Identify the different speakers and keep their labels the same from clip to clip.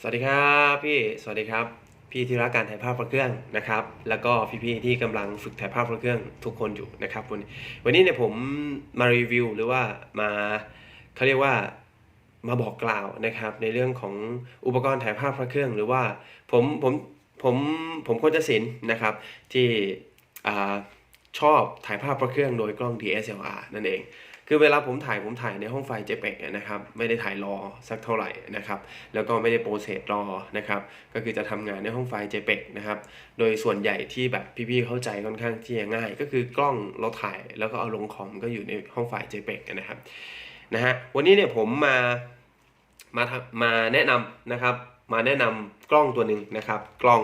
Speaker 1: สวัสดีครับพี่สวัสดีครับ พี่ที่รักการถ่ายภาพพระเครื่องนะครับ แล้วก็พี่ๆที่กำลังฝึกถ่ายภาพพระเครื่องทุกคนอยู่นะครับวันวันนี้เนี่ยผมมารีวิวหรือว่ามาเขาเรียกว่ามาบอกกล่าวนะครับ ในเรื่องของอุปกรณ์ถ่ายภาพพระเครื่อง หรือว่าผมผมผมผมโคจศิลป์นะครับที่อ่า ชอบถ่ายภาพพระเครื่องโดยกล้อง DSLR นั่นเอง คือเวลาผมถ่ายผมถ่ายในห้องไฟ JPEG นะครับ ไม่ได้ถ่ายรอสักเท่าไหร่นะครับ แล้วก็ไม่ได้โปรเซสรอนะครับ ก็คือจะทำงานในห้องไฟ JPEG นะครับ โดยส่วนใหญ่ที่แบบพี่ๆเข้าใจค่อนข้างที่จะง่าย ก็คือกล้องเราถ่ายแล้วก็เอาลงคอมก็อยู่ในห้องไฟ JPEG นะครับ นะฮะ วันนี้เนี่ยผมมา มา มาแนะนำนะครับ มาแนะนำกล้องตัวหนึ่งนะครับ กล้อง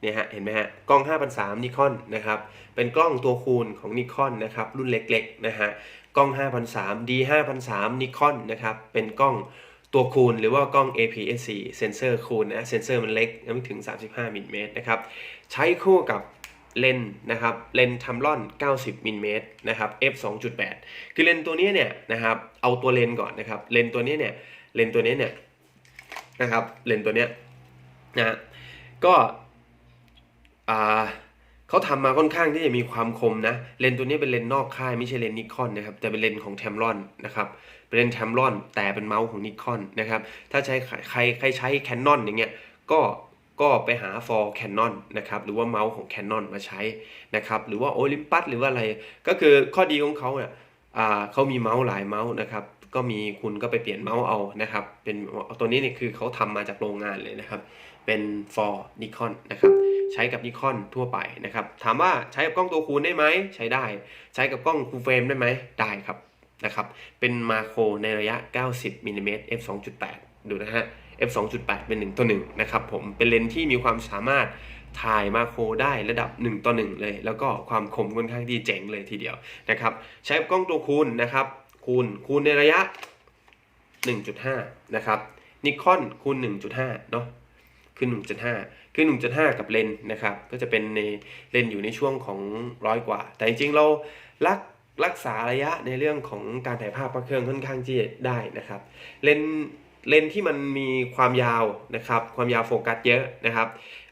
Speaker 1: เนี่ยฮะเห็นไหมฮะกล้อง 5003นิคอนนะครับเป็นกล้องตัวคูณของนิคอนนะครับรุ่นเล็กๆนะฮะกล้อง 5003 D 5003นิคอนนะครับเป็นกล้องตัวคูณหรือว่ากล้อง APS-C เซนเซอร์คูณนะเซนเซอร์มันเล็กไม่ถึง 35มิลลิเมตรนะครับใช้คู่กับเลนส์นะครับเลนส์ทัมลอน 90มิลลิเมตรนะครับ f 2.8 คือเลนส์ตัวนี้เนี่ยนะครับเอาตัวเลนส์ก่อนนะครับเลนส์ตัวนี้เนี่ยเลนส์ตัวนี้เนี่ยนะครับเลนส์ตัวเนี้ยนะฮะก็ อ่าเขาทำมาค่อนข้างที่จะมีความคมนะ เลนตัวนี้เป็นเลนนอกค่ายไม่ใช่เลนนิคอนนะครับ แต่เป็นเลนของแทมรอนนะครับ เป็นเลนแทมรอนแต่เป็นเมาส์ของนิคอนนะครับ ถ้าใช้ใครใครใช้แคนนอนอย่างเงี้ย ก็ก็ไปหา for Canon นะครับ หรือว่าเมาส์ของ Canon มาใช้นะครับ หรือว่า Olympus หรือว่าอะไร ก็คือข้อดีของเขาเนี่ยเขามีเมาส์หลายเมาส์นะครับ ก็มีคุณก็ไปเปลี่ยนเมาส์เอานะครับ เป็นตัวนี้เนี่ยคือเขาทำมาจากโรงงานเลยนะครับ เป็น for Nikon นะครับ ใช้กับนิคอนทั่วไปนะครับ ถามว่าใช้กับกล้องตัวคูณได้ไหมใช้ได้ ใช้กับกล้องฟูเฟรมได้ไหมได้ครับนะครับเป็นมาโครในระยะ 90มิลลิเมตร f 2.8 ดูนะฮะ f 2.8 เป็น1ต่อ1นะครับผมเป็นเลนส์ที่มีความสามารถถ่ายมาโครได้ระดับ1ต่อ1เลย แล้วก็ความคมค่อนข้างที่เจ๋งเลยทีเดียวนะครับใช้กับกล้องตัวคูณนะครับคูณคูณในระยะ 1.5 นะครับนิคอนคูณ 1.5 เนาะ คือ1.5คือ1.5 กับเลนนะครับ ก็จะเป็นในเลนอยู่ในช่วงของร้อยกว่า แต่จริงๆเรารักรักษาระยะในเรื่องของการถ่ายภาพพระเครื่องค่อนข้างที่จะได้นะครับ เลนเลนที่มันมีความยาวนะครับ ความยาวโฟกัสเยอะนะครับ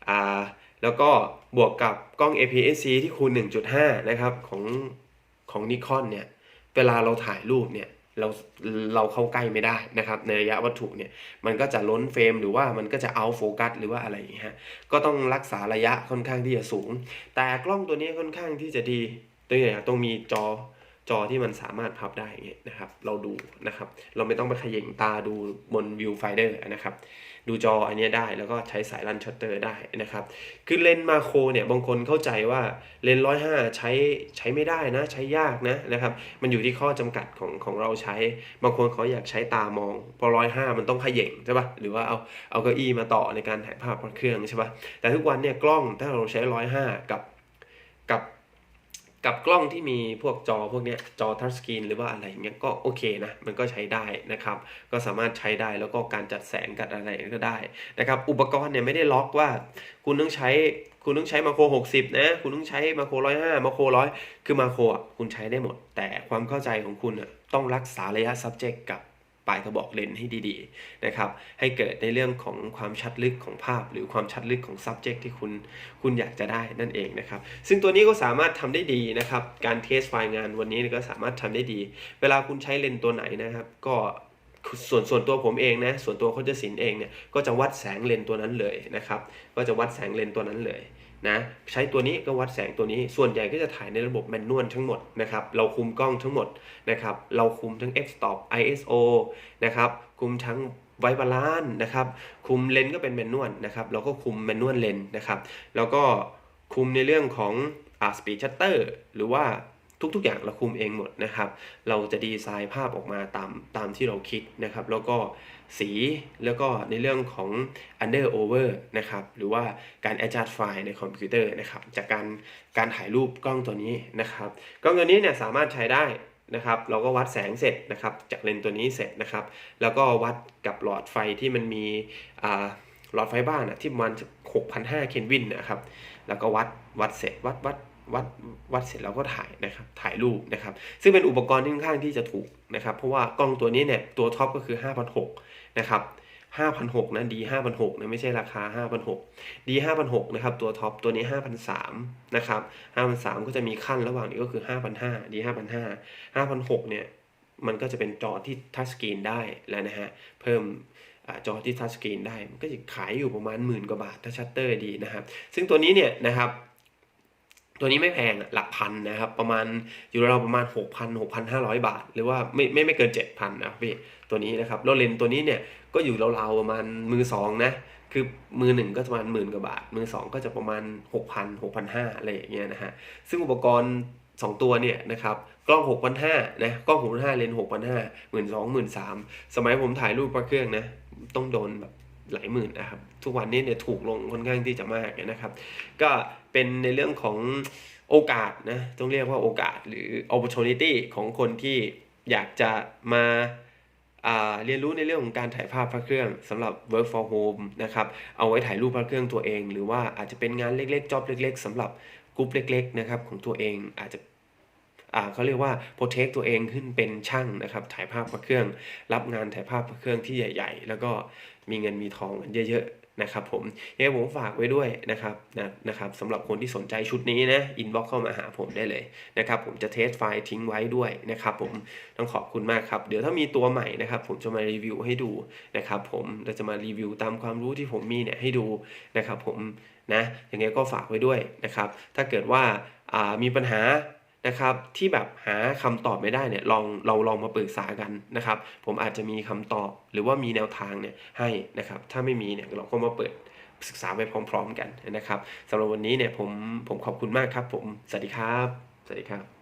Speaker 1: อ่าแล้วก็บวกกับกล้อง APS-C ที่คูณ 1.5 นะครับของของนิคอนเนี่ย เวลาเราถ่ายรูปเนี่ย เราเราเข้าใกล้ไม่ได้นะครับ ในระยะวัตถุเนี่ยมันก็จะล้นเฟรมหรือว่ามันก็จะเอาโฟกัสหรือว่าอะไรอย่างเงี้ยฮะก็ต้องรักษาระยะค่อนข้างที่จะสูง แต่กล้องตัวนี้ค่อนข้างที่จะดีตัวอย่างต้องมีจอจอที่มันสามารถพับได้อย่างเงี้ยนะครับ เราดูนะครับ เราไม่ต้องไปขย่งตาดูบนวิวไฟเดอร์นะครับ ดูจออันนี้ได้แล้วก็ใช้สายรันชัตเตอร์ได้นะครับคือเลนส์มาโครเนี่ยบางคนเข้าใจว่าเลนส์ร้อยห้าใช้ใช้ไม่ได้นะใช้ยากนะนะครับมันอยู่ที่ข้อจำกัดของของเราใช้ บางคนเขาอยากใช้ตามอง พอร้อยห้ามันต้องขย่งใช่ปะหรือว่าเอาเอาเก้าอี้มาต่อในการถ่ายภาพบนเครื่องใช่ปะแต่ทุกวันเนี่ยกล้องถ้าเราใช้ร้อยห้ากับกับ กับกล้องที่มีพวกจอพวกนี้จอทัชสกรีนหรือว่าอะไรอย่างเงี้ยก็โอเคนะ มันก็ใช้ได้นะครับ ก็สามารถใช้ได้แล้วก็การจัดแสงกัดอะไรก็ได้นะครับ อุปกรณ์เนี่ยไม่ได้ล็อกว่า คุณต้องใช้คุณต้องใช้มาโคร 60 นะ คุณต้องใช้มาโคร 105 มาโคร 100 คือมาโครอะคุณใช้ได้หมด แต่ความเข้าใจของคุณอะต้องรักษาระยะ subject กับ ปลายกระบอกเลนส์ให้ดีๆนะครับ ให้เกิดในเรื่องของความชัดลึกของภาพ หรือความชัดลึกของ subject ที่คุณคุณอยากจะได้นั่นเองนะครับ ซึ่งตัวนี้ก็สามารถทำได้ดีนะครับ การเทสไฟล์งานวันนี้ก็สามารถทำได้ดี เวลาคุณใช้เลนส์ตัวไหนนะครับ ก็ส่วนส่วนตัวผมเองนะ ส่วนตัวโคจศิลป์เองเนี่ย ก็จะวัดแสงเลนตัวนั้นเลยนะครับ ก็จะวัดแสงเลนตัวนั้นเลย นะใช้ตัวนี้ก็วัดแสงตัวนี้ ส่วนใหญ่ก็จะถ่ายในระบบแมนนวลทั้งหมดนะครับเราคุมกล้องทั้งหมดนะครับเราคุมทั้ง f-stop ISO นะครับคุมทั้งไวบาลานนะครับคุมเลนส์ก็เป็นแมนนวลนะครับเราก็คุมแมนนวลเลนส์นะครับแล้วก็คุมในเรื่องของอ่าสปีดชัตเตอร์หรือว่า ทุกๆอย่างเราคุมเองหมดนะครับ เราจะดีไซน์ภาพออกมาตามตามที่เราคิดนะครับ แล้วก็สีแล้วก็ในเรื่องของ under over นะครับหรือว่าการ adjust ไฟล์ในคอมพิวเตอร์นะครับ จากการการถ่ายรูปกล้องตัวนี้นะครับกล้องตัวนี้เนี่ยสามารถใช้ได้นะครับ เราก็วัดแสงเสร็จนะครับ จากเลนส์ตัวนี้เสร็จนะครับ แล้วก็วัดกับหลอดไฟที่มันมีอ่าหลอดไฟบ้านอะที่ประมาณ6,500 เคลวินนะครับ แล้วก็วัดวัดเสร็จวัดวัด วัดวัดเสร็จแล้วก็ถ่ายนะครับถ่ายรูปนะครับ ซึ่งเป็นอุปกรณ์ที่ค่อนข้างที่จะถูกนะครับ เพราะว่ากล้องตัวนี้เนี่ยตัวท็อปก็คือ5,600นะครับ5,600นะ D 5,600นะไม่ใช่ราคา5,600 D 5,600นะครับตัวท็อปตัวนี้5,300นะครับ5,300ก็จะมีขั้นระหว่างนี้ก็คือ5,500 D 5,500 5,600เนี่ยมันก็จะเป็นจอที่ทัชสกรีนได้แล้วนะฮะเพิ่มอจอที่ทัชสกรีนได้มันก็จะขายอยู่ประมาณหมื่นกว่าบาทถ้าชัตเตอร์ดีนะครับ ซึ่งตัวนี้เนี่ยนะครับ ตัวนี้ไม่แพงอะหลักพันนะครับ ประมาณอยู่เราประมาณ 6,000 6,500 บาท หรือว่าไม่ไม่ไม่เกิน 7,000นะพี่ตัวนี้นะครับแล้วเลนส์ตัวนี้เนี่ยก็อยู่เราๆประมาณมือสองนะคือมือหนึ่งก็ประมาณหมื่นกว่าบาท มือสองก็จะประมาณ 6,000 6,500อะไรอย่างเงี้ยนะฮะซึ่งอุปกรณ์ 2 ตัวเนี่ยนะครับกล้อง 6,500นะกล้อง6,500เลนส์6,500หมื่นสองหมื่นสามสมัยผมถ่ายรูปพระเครื่องนะต้องโดนแบบ หลายหมื่นนะครับ ทุกวันนี้เนี่ยถูกลงค่อนข้างที่จะมากนะครับ ก็เป็นในเรื่องของโอกาสนะต้องเรียกว่าโอกาสหรือ opportunity ของคนที่อยากจะมาาเรียนรู้ในเรื่องของการถ่ายภาพพระเครื่องสำหรับ work for home นะครับเอาไว้ถ่ายรูปพระเครื่องตัวเอง หรือว่าอาจจะเป็นงานเล็กๆ job เล็ก ๆสำหรับกลุ่มเล็ก ๆ นะครับของตัวเองอาจจะ เขาเรียกว่าโปรเทคตัวเองขึ้นเป็นช่างนะครับ ถ่ายภาพพระเครื่อง รับงานถ่ายภาพพระเครื่องที่ใหญ่ ๆ แล้วก็มีเงินมีทองกันเยอะๆนะครับผมยังไงผมฝากไว้ด้วยนะครับนะนะครับสำหรับคนที่สนใจชุดนี้นะอินบ็อกเข้ามาหาผมได้เลยนะครับ ผมจะเทสไฟล์ทิ้งไว้ด้วยนะครับผมต้องขอบคุณมากครับ เดี๋ยวถ้ามีตัวใหม่นะครับ ผมจะมารีวิวให้ดูนะครับ ผมเราจะมารีวิวตามความรู้ที่ผมมีเนี่ยให้ดูนะครับ ผมนะยังไงก็ฝากไว้ด้วยนะครับ ถ้าเกิดว่าอ่ามีปัญหา นะครับ ที่แบบหาคำตอบไม่ได้เนี่ยลองเราลองมาปรึกษากันนะครับ ผมอาจจะมีคำตอบหรือว่ามีแนวทางเนี่ยให้นะครับ ถ้าไม่มีเนี่ยเราก็มาเปิดศึกษาไปพร้อม ๆ กันนะครับสำหรับวันนี้เนี่ยผมผมขอบคุณมากครับ ผมสวัสดีครับสวัสดีครับ